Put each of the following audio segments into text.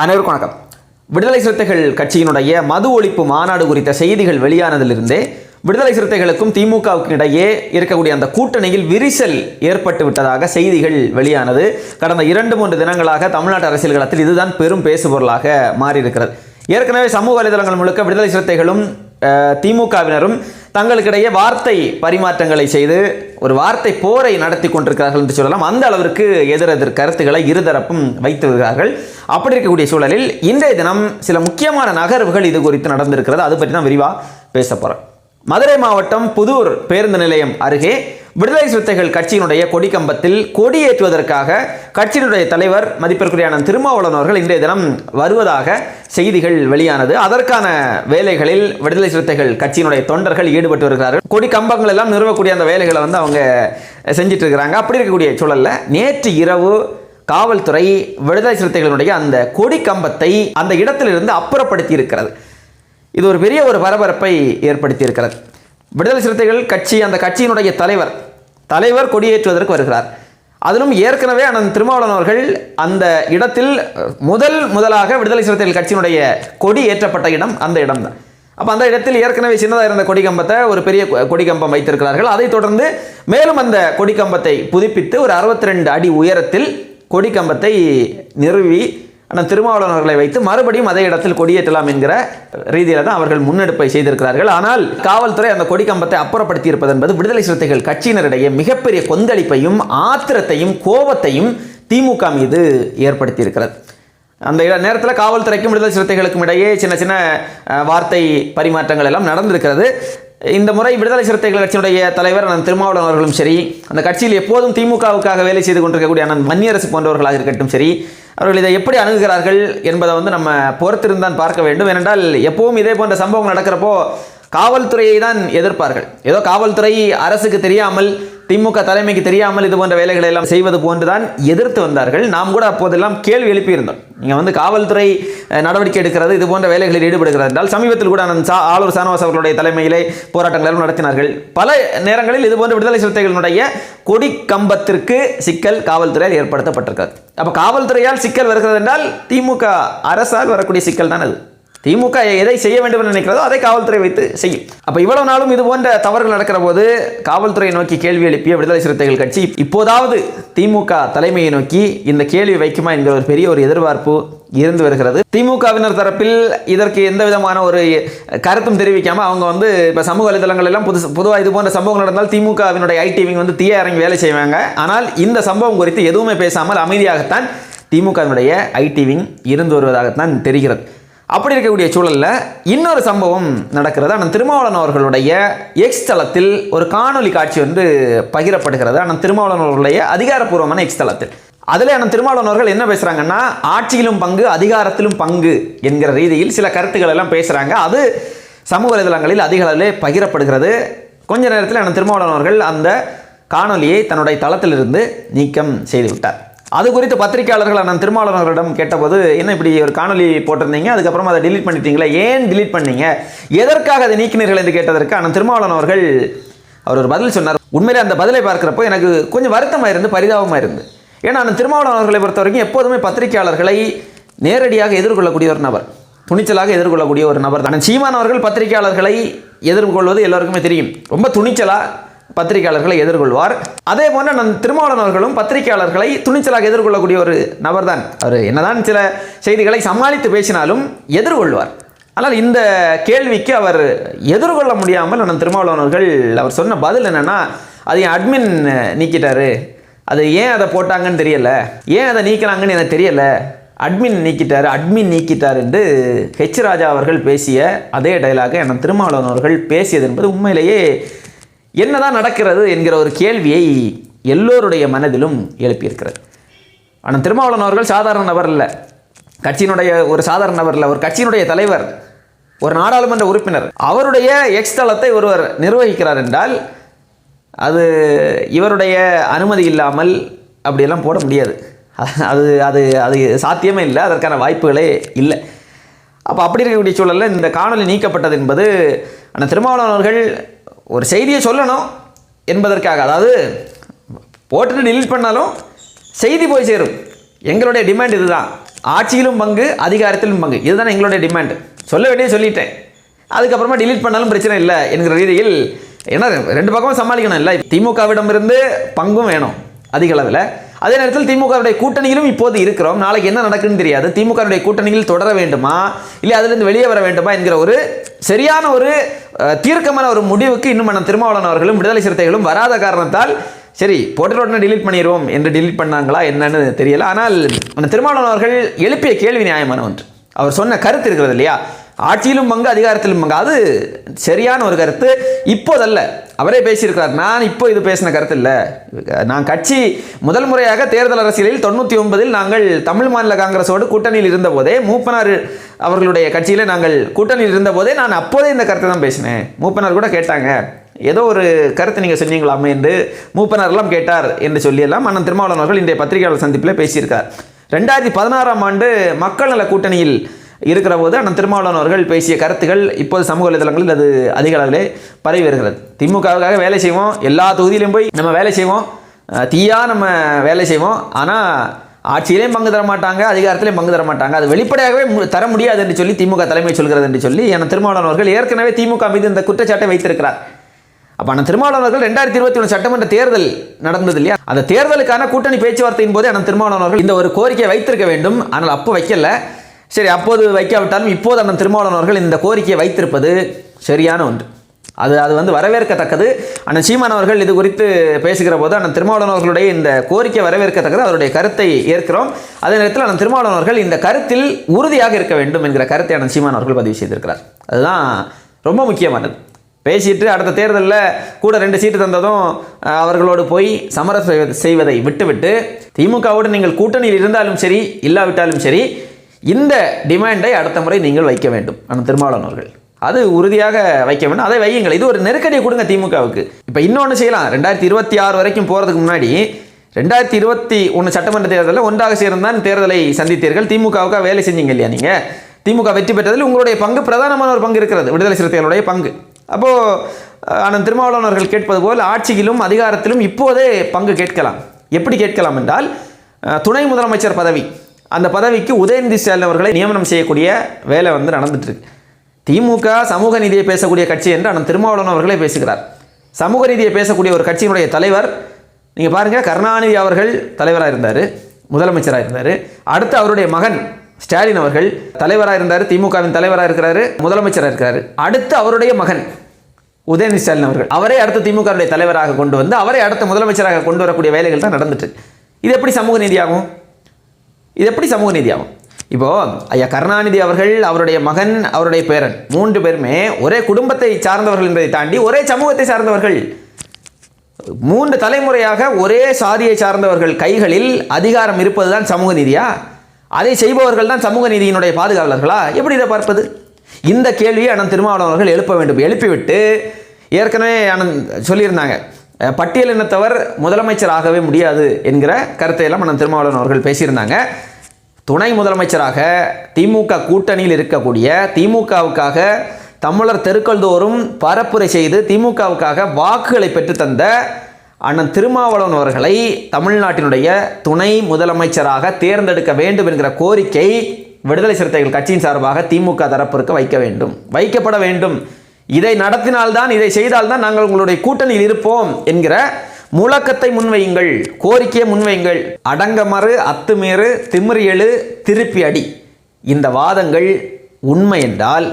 அனைவருக்கும் வணக்கம். விடுதலை சிறுத்தைகள் கட்சியினுடைய மது ஒழிப்பு மாநாடு குறித்த செய்திகள் வெளியானதிலிருந்தே விடுதலை சிறுத்தைகளுக்கும் திமுகவுக்கும் இடையே இருக்கக்கூடிய அந்த கூட்டணியில் விரிசல் ஏற்பட்டு விட்டதாக செய்திகள் வெளியானது. கடந்த இரண்டு மூன்று தினங்களாக தமிழ்நாட்டு அரசியல் களத்தில் இதுதான் பெரும் பேசுபொருளாக மாறியிருக்கிறது. ஏற்கனவே சமூக வலைதளங்கள் முழுக்க விடுதலை சிறுத்தைகளும் திமுகவினரும் தங்களுக்கிடையே வார்த்தை பரிமாற்றங்களை செய்து ஒரு வார்த்தை போரை நடத்தி கொண்டிருக்கிறார்கள் என்று சொல்லலாம். அந்த அளவிற்கு எதிரெதிர் கருத்துக்களை இருதரப்பும் வைத்து வருகிறார்கள். அப்படி இருக்கக்கூடிய சூழலில் இன்றைய தினம் சில முக்கியமான நகர்வுகள் இது குறித்து நடந்திருக்கிறது. அது பற்றி தான் விரிவாக பேச போகிறேன் மதுரை மாவட்டம் புதூர் பேருந்து நிலையம் அருகே விடுதலை சிறுத்தைகள் கட்சியினுடைய கொடிக்கம்பத்தில் கொடியேற்றுவதற்காக கட்சியினுடைய தலைவர் மதிப்பிற்குரியான திருமாவளவன் அவர்கள் இன்றைய தினம் வருவதாக செய்திகள் வெளியானது. அதற்கான வேலைகளில் விடுதலை சிறுத்தைகள் கட்சியினுடைய தொண்டர்கள் ஈடுபட்டு வருகிறார்கள். கொடி கம்பங்கள் எல்லாம் நிறுவக்கூடிய அந்த வேலைகளை வந்து அவங்க செஞ்சிட்டு இருக்கிறாங்க. அப்படி இருக்கக்கூடிய சூழல்ல நேற்று இரவு காவல்துறை விடுதலை சிறுத்தைகளுடைய அந்த கொடி கம்பத்தை அந்த இடத்திலிருந்து அப்புறப்படுத்தி இருக்கிறது. இது ஒரு பெரிய ஒரு பரபரப்பை ஏற்படுத்தி இருக்கிறது விடுதலை சிறுத்தைகள் கட்சி அந்த கட்சியினுடைய தலைவர் தலைவர் கொடியேற்றுவதற்கு வருகிறார். அதிலும் ஏற்கனவே அண்ணன் திருமாவளவன் அவர்கள் அந்த இடத்தில் முதல் முதலாக விடுதலை சிறுத்தைகள் கட்சியினுடைய கொடி ஏற்றப்பட்ட இடம் அந்த இடம்தான். அப்போ அந்த இடத்தில் ஏற்கனவே சின்னதாக இருந்த கொடிக்கம்பத்தை ஒரு பெரிய கொ- கொடிக்கம்பம் வைத்திருக்கிறார்கள். அதைத் தொடர்ந்து மேலும் அந்த கொடிக்கம்பத்தை புதுப்பித்து ஒரு 62 அடி உயரத்தில் கொடிக்கம்பத்தை நிறுவி ஆனால் திருமாவளவன் அவர்களை வைத்து மறுபடியும் அதே இடத்தில் கொடியேற்றலாம் என்கிற ரீதியில் தான் அவர்கள் முன்னெடுப்பை செய்திருக்கிறார்கள். ஆனால் காவல்துறை அந்த கொடிக்கம்பத்தை அப்புறப்படுத்தி இருப்பது என்பது விடுதலை சிறுத்தைகள் கட்சியினரிடையே மிகப்பெரிய கொந்தளிப்பையும் ஆத்திரத்தையும் கோபத்தையும் திமுக மீது ஏற்படுத்தி இருக்கிறது அந்த நேரத்தில் காவல்துறைக்கும் விடுதலை சிறுத்தைகளுக்கும் இடையே சின்ன சின்ன வார்த்தை பரிமாற்றங்கள் எல்லாம் நடந்திருக்கிறது. இந்த முறை விடுதலை சிறுத்தைகள் கட்சியினுடைய தலைவர் அண்ணன் திருமாவளவன் அவர்களும் சரி அந்த கட்சியில் எப்போதும் திமுகவுக்காக வேலை செய்து கொண்டிருக்கக்கூடிய அண்ணன் மன்னியரசு போன்றவர்களாக இருக்கட்டும் சரி அவர்கள் இதை எப்படி அணுகுகிறார்கள் என்பதை வந்து நம்ம பொறுத்திருந்தான் பார்க்க வேண்டும். ஏனென்றால் எப்பவும் இதே போன்ற சம்பவம் நடக்கிறப்போ காவல்துறையை தான் எதிர்ப்பார்கள். ஏதோ காவல்துறை அரசுக்கு தெரியாமல் திமுக தலைமைக்கு தெரியாமல் இது போன்ற வேலைகளை எல்லாம் செய்வது போன்றுதான் எதிர்த்து வந்தார்கள். நாம் கூட அப்போதெல்லாம் கேள்வி எழுப்பியிருந்தோம். நீங்கள் வந்து காவல்துறை நடவடிக்கை எடுக்கிறது இது போன்ற வேலைகளில் ஈடுபடுகிறது என்றால் சமீபத்தில் கூட அந்த சா ஆளுர் சானவாஸ் அவர்களுடைய தலைமையிலே போராட்டங்கள் எல்லாம் நடத்தினார்கள். பல நேரங்களில் இது போன்ற விடுதலை சிறுத்தைகளினுடைய கொடி கம்பத்திற்கு சிக்கல் காவல்துறையால் ஏற்படுத்தப்பட்டிருக்கிறது. அப்போ காவல்துறையால் சிக்கல் வருகிறது என்றால் திமுக அரசால் வரக்கூடிய சிக்கல் தான் அது. திமுக எதை செய்ய வேண்டும் என்று நினைக்கிறதோ அதை காவல்துறை வைத்து செய்யும். அப்ப இவ்வளவு நாளும் இது போன்ற தவறுகள் நடக்கிற போது காவல்துறையை நோக்கி கேள்வி எழுப்பிய விடுதலை சிறுத்தைகள் கட்சி இப்போதாவது திமுக தலைமையை நோக்கி இந்த கேள்வி வைக்குமா என்கிற ஒரு பெரிய ஒரு எதிர்பார்ப்பு இருந்து வருகிறது. திமுகவினர் தரப்பில் இதற்கு எந்த விதமான ஒரு கருத்தும் தெரிவிக்காம அவங்க வந்து இப்ப சமூக வலைதளங்கள் எல்லாம் புதுசு பொதுவாக இது போன்ற சம்பவங்கள் நடந்தால் திமுகவினுடைய ஐடி விங் வந்து தீய இறங்கி வேலை செய்வாங்க. ஆனால் இந்த சம்பவம் குறித்து எதுவுமே பேசாமல் அமைதியாகத்தான் திமுகவினுடைய ஐடி விங் இருந்து வருவதாகத்தான் தெரிகிறது. அப்படி இருக்கக்கூடிய சூழலில் இன்னொரு சம்பவம் நடக்கிறது ஆனால் திருமாவளவன் அவர்களுடைய எக்ஸ் தளத்தில் ஒரு காணொளி காட்சி வந்து பகிரப்படுகிறது. ஆனால் திருமாவளவன் அவர்களுடைய அதிகாரப்பூர்வமான எக்ஸ் தளத்தில் அதில் அண்ணன் திருமாவளவன் அவர்கள் என்ன பேசுகிறாங்கன்னா ஆட்சியிலும் பங்கு அதிகாரத்திலும் பங்கு என்கிற ரீதியில் சில கருத்துக்கள் எல்லாம் பேசுகிறாங்க அது சமூக வலைதளங்களில் அதிக அளவில் பகிரப்படுகிறது. கொஞ்ச நேரத்தில் அண்ணன் திருமாவளவன் அவர்கள் அந்த காணொளியை தன்னுடைய தளத்திலிருந்து நீக்கம் செய்துவிட்டார். அது குறித்து பத்திரிகையாளர்கள் அண்ணன் திருமாவளவன் அவர்களிடம் கேட்டபோது என்ன இப்படி ஒரு காணொலி போட்டிருந்தீங்க? அதுக்கப்புறம் அதை டிலீட் பண்ணிட்டீங்களா? ஏன் டிலீட் பண்ணீங்க? எதற்காக அதை நீக்கினீர்கள்? என்று கேட்டதற்கு அண்ணன் திருமாவளவன் அவர்கள் அவர் ஒரு பதில் சொன்னார். உண்மையிலே அந்த பதிலை பார்க்குறப்போ எனக்கு கொஞ்சம் வருத்தமாக இருந்து பரிதாபமாக இருந்து. ஏன்னா அந்த திருமாவளவன் அவர்களை பொறுத்த வரைக்கும் எப்போதுமே பத்திரிகையாளர்களை நேரடியாக எதிர்கொள்ளக்கூடிய ஒரு நபர் துணிச்சலாக எதிர்கொள்ளக்கூடிய ஒரு நபர் தான். சீமான் அவர்கள் பத்திரிகையாளர்களை எதிர்கொள்வது எல்லாருக்குமே தெரியும். ரொம்ப துணிச்சலாக பத்திரிகையாளர்களை எதிர்கொள்வார். அதே போன்று நம் திருமாவளவன் அவர்களும் பத்திரிகையாளர்களை துணிச்சலாக எதிர்கொள்ளக்கூடிய ஒரு நபர் தான் அவர் என்னதான் சில செய்திகளை சமாளித்து பேசினாலும் எதிர்கொள்வார். ஆனால் இந்த கேள்விக்கு அவர் எதிர்கொள்ள முடியாமல் நம் திருமாவளவன் அவர்கள் அவர் சொன்ன பதில் என்னென்னா அது என் அட்மின் நீக்கிட்டாரு. அது ஏன் அதை போட்டாங்கன்னு தெரியல. ஏன் அதை நீக்கினாங்கன்னு எனக்கு தெரியல. அட்மின் நீக்கிட்டார் அட்மின் நீக்கிட்டார் என்று ஹெச் ராஜா அவர்கள் பேசிய அதே டைலாக அண்ணன் திருமாவளவன் அவர்கள் பேசியது என்பது உண்மையிலேயே என்னதான் நடக்கிறது என்கிற ஒரு கேள்வியை எல்லோருடைய மனதிலும் எழுப்பியிருக்கிறது. ஆனால் திருமாவளவன் அவர்கள் சாதாரண நபர் இல்லை. கட்சியினுடைய ஒரு சாதாரண நபர் இல்லை. ஒரு கட்சியினுடைய தலைவர் ஒரு நாடாளுமன்ற உறுப்பினர் அவருடைய எக்ஸ் தளத்தை ஒருவர் நிர்வகிக்கிறார் என்றால் அது இவருடைய அனுமதி இல்லாமல் அப்படியெல்லாம் போட முடியாது. அது அது அது சாத்தியமே இல்லை. அதற்கான வாய்ப்புகளே இல்லை. அப்போ அப்படி இருக்கக்கூடிய சூழலில் இந்த காணொளி நீக்கப்பட்டது என்பது ஆனால் திருமாவளவன் அவர்கள் ஒரு செய்தியை சொல்லணும் என்பதற்காக அதாவது போட்டுட்டு டிலீட் பண்ணாலும் செய்தி போய் சேரும். எங்களுடைய டிமாண்ட் இதுதான். ஆட்சியிலும் பங்கு அதிகாரத்திலும் பங்கு. இதுதான் எங்களுடைய டிமாண்ட் சொல்ல வேண்டிய சொல்லிட்டேன். அதுக்கப்புறமா டிலீட் பண்ணாலும் பிரச்சனை இல்லை என்கிற ரீதியில் ஏன்னா ரெண்டு பக்கமும் சமாளிக்கணும் இல்லை. திமுகவிடமிருந்து பங்கும் வேணும் அதிக அளவில். அதே நேரத்தில் திமுகவுடைய கூட்டணியிலும் இப்போது இருக்கிறோம். நாளைக்கு என்ன நடக்குன்னு தெரியாது. திமுகவுடைய கூட்டணியில் தொடர வேண்டுமா? இல்லை அதிலிருந்து வெளியே வர வேண்டுமா என்கிற ஒரு சரியான ஒரு தீர்க்கமான ஒரு முடிவுக்கு இன்னும் நம்ம திருமாவளவன் அவர்களும் விடுதலை சிறுத்தைகளும் வராத காரணத்தால் சரி போட்டுட்டு உடனே டிலீட் பண்ணிடுவோம் என்று டிலீட் பண்ணாங்களா என்னன்னு தெரியல. ஆனால் அந்த திருமாவளவன் அவர்கள் எழுப்பிய கேள்வி நியாயமான ஒன்று. அவர் சொன்ன கருத்து இருக்கிறது இல்லையா? ஆட்சியிலும் பங்கு அதிகாரத்திலும் பங்கு. அது சரியான ஒரு கருத்து. இப்போதல்ல அவரே பேசியிருக்கிறார். நான் இப்போ இது பேசின கருத்து இல்லை நான் கட்சி முதல் முறையாக தேர்தல் அரசியலில் தொண்ணூற்றி ஒன்பதில் நாங்கள் தமிழ் மாநில காங்கிரஸோடு கூட்டணியில் இருந்தபோதே மூப்பனார் அவர்களுடைய கட்சியில் நாங்கள் கூட்டணியில் இருந்தபோதே நான் அப்போதே இந்த கருத்தை தான் பேசினேன். மூப்பனார் கூட கேட்டாங்க. ஏதோ ஒரு கருத்து நீங்கள் சொன்னீங்களாமே என்று மூப்பனாரெல்லாம் கேட்டார் என்று சொல்லியெல்லாம் அண்ணன் திருமாவளவன் அவர்கள் இன்றைய பத்திரிகையாளர் சந்திப்பில் பேசியிருக்கார். ரெண்டாயிரத்தி பதினாறாம் ஆண்டு மக்கள் நல கூட்டணியில் இருக்கிற போது அண்ணன் திருமாவளவன் அவர்கள் பேசிய கருத்துக்கள் இப்போது சமூக வலைதளங்களில் அது அதிக அளவிலே பரவி வருகிறது. திமுகவுக்காக வேலை செய்வோம். எல்லா தொகுதியிலும் போய் நம்ம வேலை செய்வோம். தீயாக நம்ம வேலை செய்வோம். ஆனால் ஆட்சியிலையும் பங்கு தர மாட்டாங்க அதிகாரத்திலையும் பங்கு தர மாட்டாங்க. அது வெளிப்படையாகவே தர முடியாது என்று சொல்லி திமுக தலைமை சொல்கிறது என்று சொல்லி என திருமாவளவன் அவர்கள் ஏற்கனவே திமுக மீது இந்த குற்றச்சாட்டை வைத்திருக்கிறார். அப்போ ஆனால் திருமாவளவர்கள் ரெண்டாயிரத்தி இருபத்தி ஒன்று சட்டமன்ற தேர்தல் நடந்தது இல்லையா? அந்த தேர்தலுக்கான கூட்டணி பேச்சுவார்த்தையின் போது ஆனால் திருமாவளவர்கள் இந்த ஒரு கோரிக்கையை வைத்திருக்க வேண்டும். ஆனால் அப்போ வைக்கல. சரி அப்போது வைக்காவிட்டாலும் இப்போது அண்ணன் திருமாவளவன் அவர்கள் இந்த கோரிக்கையை வைத்திருப்பது சரியான ஒன்று. அது அது வந்து வரவேற்கத்தக்கது. அண்ணன் சீமான் அவர்கள் இது குறித்து பேசுகிற போது அண்ணன் திருமாவளவன் அவர்களுடைய இந்த கோரிக்கை வரவேற்கத்தக்கது. அவருடைய கருத்தை ஏற்கிறோம். அதே நேரத்தில் அண்ணன் திருமாவளவன் அவர்கள் இந்த கருத்தில் உறுதியாக இருக்க வேண்டும் என்கிற கருத்தை அண்ணன் சீமான் அவர்கள் பதிவு செய்திருக்கிறார். அதுதான் ரொம்ப முக்கியமானது. பேசிட்டு அடுத்த தேர்தலில் கூட ரெண்டு சீட்டு தந்ததும் அவர்களோடு போய் சமரசம் செய்வது- செய்வதை விட்டுவிட்டு திமுகவோடு நீங்கள் கூட்டணியில் இருந்தாலும் சரி இல்லாவிட்டாலும் சரி இந்த டிமாண்டை அடுத்த முறை நீங்கள் வைக்க வேண்டும். ஆனால் திருமாவளவன் அவர்கள். அது உறுதியாக வைக்க வேண்டும். அதை வையுங்கள். இது ஒரு நெருக்கடியை கொடுங்க திமுகவுக்கு. இப்போ இன்னொன்று செய்யலாம். ரெண்டாயிரத்தி இருபத்தி ஆறு வரைக்கும் போகிறதுக்கு முன்னாடி ரெண்டாயிரத்தி இருபத்தி ஒன்று சட்டமன்ற தேர்தலில் ஒன்றாக சேர்ந்தான் தேர்தலை சந்தித்தீர்கள். திமுகவுக்காக வேலை செஞ்சீங்க இல்லையா நீங்கள் திமுக வெற்றி பெற்றதில் உங்களுடைய பங்கு பிரதானமான ஒரு பங்கு இருக்கிறது. விடுதலை சிறுத்தைகளுடைய பங்கு. அப்போது ஆனால் திருமாவளவர்கள் கேட்பது போல் ஆட்சியிலும் அதிகாரத்திலும் இப்போதே பங்கு கேட்கலாம். எப்படி கேட்கலாம் என்றால் துணை முதலமைச்சர் பதவி. அந்த பதவிக்கு உதயநிதி ஸ்டாலின் அவர்களை நியமனம் செய்யக்கூடிய வேலை வந்து நடந்துட்டுருக்கு. திமுக சமூக நீதியை பேசக்கூடிய கட்சி என்று அண்ணன் திருமாவளவன் அவர்களே பேசுகிறார். சமூக நீதியை பேசக்கூடிய ஒரு கட்சியினுடைய தலைவர் நீங்கள் பாருங்கள் கருணாநிதி அவர்கள் தலைவராக இருந்தார் முதலமைச்சராக இருந்தார். அடுத்து அவருடைய மகன் ஸ்டாலின் அவர்கள் தலைவராக இருந்தார் திமுகவின் தலைவராக இருக்கிறாரு முதலமைச்சராக இருக்கிறாரு அடுத்து அவருடைய மகன் உதயநிதி ஸ்டாலின் அவர்கள். அவரே அடுத்து திமுகவுடைய தலைவராக கொண்டு வந்து அவரை அடுத்த முதலமைச்சராக கொண்டு வரக்கூடிய வேலைகள் தான் நடந்துட்டு இது எப்படி சமூக நீதியாகும்? இது எப்படி சமூக நீதியாகும் இப்போது ஐயா கருணாநிதி அவர்கள் அவருடைய மகன் அவருடைய பேரன் மூன்று பேருமே ஒரே குடும்பத்தை சார்ந்தவர்கள் என்பதை தாண்டி ஒரே சமூகத்தை சார்ந்தவர்கள். மூன்று தலைமுறையாக ஒரே சாதியை சார்ந்தவர்கள் கைகளில் அதிகாரம் இருப்பது தான் சமூக நீதியா? அதை செய்பவர்கள் தான் சமூக நீதியினுடைய பாதுகாவலர்களா? எப்படி இதை பார்ப்பது? இந்த கேள்வியை அண்ணன் திருமாவளவர்கள் அவர்கள் எழுப்ப வேண்டும். எழுப்பிவிட்டு ஏற்கனவே அண்ணன் சொல்லியிருந்தாங்க. பட்டியல் இனத்தவர் முதலமைச்சர் ஆகவே முடியாது என்கிற கருத்தை எல்லாம் அண்ணன் திருமாவளவன் அவர்கள் பேசியிருந்தாங்க. துணை முதலமைச்சராக திமுக கூட்டணியில் இருக்கக்கூடிய திமுகவுக்காக தமிழர் தெருக்கள் தோறும் பரப்புரை செய்து திமுகவுக்காக வாக்குகளை பெற்றுத்தந்த அண்ணன் திருமாவளவன் அவர்களை தமிழ்நாட்டினுடைய துணை முதலமைச்சராக தேர்ந்தெடுக்க வேண்டும் என்கிற கோரிக்கை விடுதலை சிறுத்தைகள் கட்சியின் சார்பாக திமுக தரப்பிற்கு வைக்க வேண்டும். வைக்கப்பட வேண்டும். இதை நடத்தினால்தான் இதை செய்தால்தான் நாங்கள் உங்களுடைய கூட்டணியில் இருப்போம் என்கிற முழக்கத்தை முன்வையுங்கள் கோரிக்கையை முன்வையுங்கள். அடங்கமறு அத்துமீறு திமிரியெழு திருப்பி அடி. இந்த வாதங்கள் உண்மை என்றால்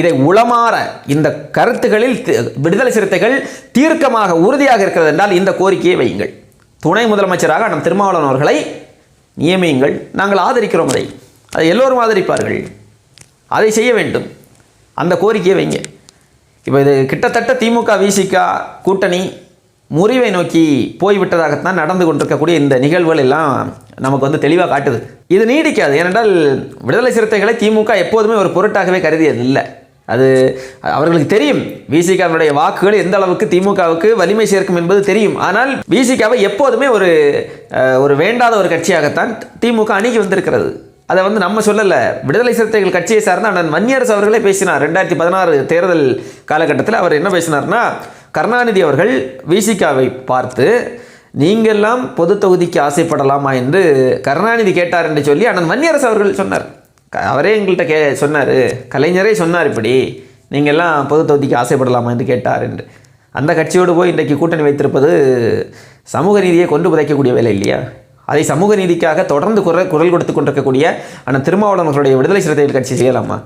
இதை உளமாற இந்த கருத்துகளில் விடுதலை சிறுத்தைகள் தீர்க்கமாக உறுதியாக இருக்கிறது என்றால் இந்த கோரிக்கையை வையுங்கள். துணை முதலமைச்சராக நம் திருமாவளவன் அவர்களை நியமியுங்கள். நாங்கள் ஆதரிக்கிறோம் அதை. அதை எல்லோரும் ஆதரிப்பார்கள். அதை செய்ய வேண்டும். அந்த கோரிக்கையை வைங்க இப்போ இது கிட்டத்தட்ட திமுக விசிக கூட்டணி முறிவை நோக்கி போய்விட்டதாகத்தான் நடந்து கொண்டிருக்கக்கூடிய இந்த நிகழ்வுகள் எல்லாம் நமக்கு வந்து தெளிவாக காட்டுது. இது நீடிக்காது. ஏனென்றால் விடுதலை சிறுத்தைகளை திமுக எப்போதுமே ஒரு பொருட்டாகவே கருதியது இல்லை அது அவர்களுக்கு தெரியும். விசிகாவினுடைய வாக்குகள் எந்த அளவுக்கு திமுகவுக்கு வலிமை சேர்க்கும் என்பது தெரியும். ஆனால் விசிகாவை எப்போதுமே ஒரு ஒரு வேண்டாத ஒரு கட்சியாகத்தான் திமுக அணுகி வந்திருக்கிறது. அதை வந்து நம்ம சொல்லலை. விடுதலை சிறுத்தைகள் கட்சியை சார்ந்த அண்ணன் மன்னியரசு அவர்களே பேசினார். ரெண்டாயிரத்தி பதினாறு தேர்தல் காலகட்டத்தில் அவர் என்ன பேசினார்னா கருணாநிதி அவர்கள் விசிகாவை பார்த்து நீங்கள்லாம் பொது தொகுதிக்கு ஆசைப்படலாமா? என்று கருணாநிதி கேட்டார் என்று சொல்லி அண்ணன் மன்னியரசு அவர்கள் சொன்னார். அவரே எங்கள்கிட்ட கே சொன்னார் கலைஞரே சொன்னார் இப்படி நீங்கள்லாம் பொது தொகுதிக்கு ஆசைப்படலாமா? என்று கேட்டார் என்று. அந்த கட்சியோடு போய் இன்றைக்கு கூட்டணி வைத்திருப்பது சமூக நீதியை கொண்டு புதைக்கக்கூடிய வேலை இல்லையா? அதை சமூக நீதிக்காக தொடர்ந்து குரல் குரல் கொடுத்து கொண்டிருக்கக்கூடிய ஆனால் திருமாவளவர்களுடைய விடுதலை சிறுத்தைகள் கட்சி செய்யலாமா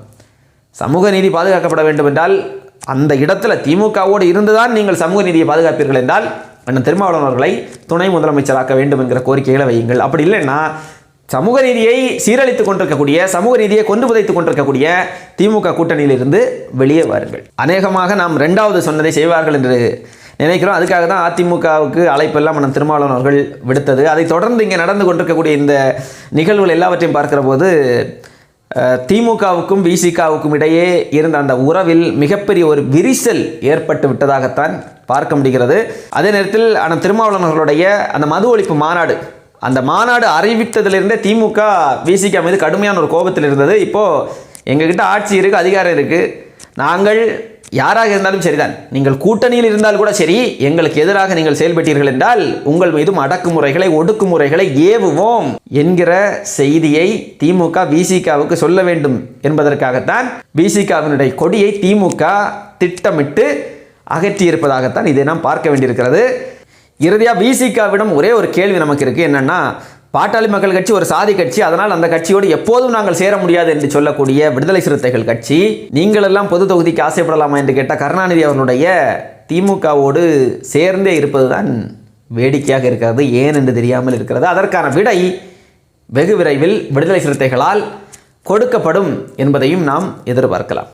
சமூக நீதி பாதுகாக்கப்பட வேண்டும் என்றால் அந்த இடத்துல திமுகவோடு இருந்துதான் நீங்கள் சமூக நீதியை பாதுகாப்பீர்கள் என்றால் அண்ணன் திருமாவளவன் அவர்களை துணை முதலமைச்சராக்க வேண்டும் என்கிற கோரிக்கைகளை வையுங்கள். அப்படி இல்லைன்னா சமூக நீதியை சீரழித்துக் கொண்டிருக்கக்கூடிய சமூக நீதியை கொண்டு புதைத்துக் கொண்டிருக்கக்கூடிய திமுக கூட்டணியிலிருந்து வெளியே வாருங்கள். அநேகமாக நாம் ரெண்டாவது சொன்னதை செய்வார்கள் என்று நினைக்கிறோம். அதுக்காக தான் அதிமுகவுக்கு அழைப்பெல்லாம் நம்ம திருமாவளவன் அவர்கள் விடுத்தது. அதை தொடர்ந்து இங்கே நடந்து கொண்டிருக்கக்கூடிய இந்த நிகழ்வுகள் எல்லாவற்றையும் பார்க்கிற போது திமுகவுக்கும் விசிகாவுக்கும் இடையே இருந்த அந்த உறவில் மிகப்பெரிய ஒரு விரிசல் ஏற்பட்டு விட்டதாகத்தான் பார்க்க முடிகிறது. அதே நேரத்தில் அந்த திருமாவளவர்களுடைய அந்த மது ஒழிப்பு மாநாடு அந்த மாநாடு அறிவித்ததிலிருந்தே திமுக விசிகா மீது கடுமையான ஒரு கோபத்தில் இருந்தது. இப்போது எங்ககிட்ட ஆட்சி இருக்குது அதிகாரம் இருக்குது நாங்கள் யாராக இருந்தாலும் சரிதான். நீங்கள் கூட்டணியில் இருந்தால் கூட சரி எங்களுக்கு எதிராக நீங்கள் செயல்பட்டீர்கள் என்றால் உங்கள் மீதும் அடக்குமுறைகளை ஒடுக்குமுறைகளை ஏவுவோம் என்கிற செய்தியை திமுக விசிகாவுக்கு சொல்ல வேண்டும் என்பதற்காகத்தான் விசிகாவினுடைய கொடியை திமுக திட்டமிட்டு அகற்றியிருப்பதாகத்தான் இதை நாம் பார்க்க வேண்டியிருக்கிறது. இறுதியாக விசிகாவிடம் ஒரே ஒரு கேள்வி நமக்கு இருக்குது என்னென்னா பாட்டாளி மக்கள் கட்சி ஒரு சாதி கட்சி. அதனால் அந்த கட்சியோடு எப்போதும் நாங்கள் சேர முடியாது என்று சொல்லக்கூடிய விடுதலை சிறுத்தைகள் கட்சி. நீங்கள் எல்லாம் பொது தொகுதிக்கு ஆசைப்படலாமா என்று கேட்ட கருணாநிதி அவர்களுடைய திமுகவோடு சேர்ந்தே இருப்பதுதான் வேடிக்கையாக இருக்கிறது ஏன் என்று தெரியாமல் இருக்கிறது. அதற்கான விடை வெகு விரைவில் விடுதலை சிறுத்தைகளால் கொடுக்கப்படும் என்பதையும் நாம் எதிர்பார்க்கலாம்.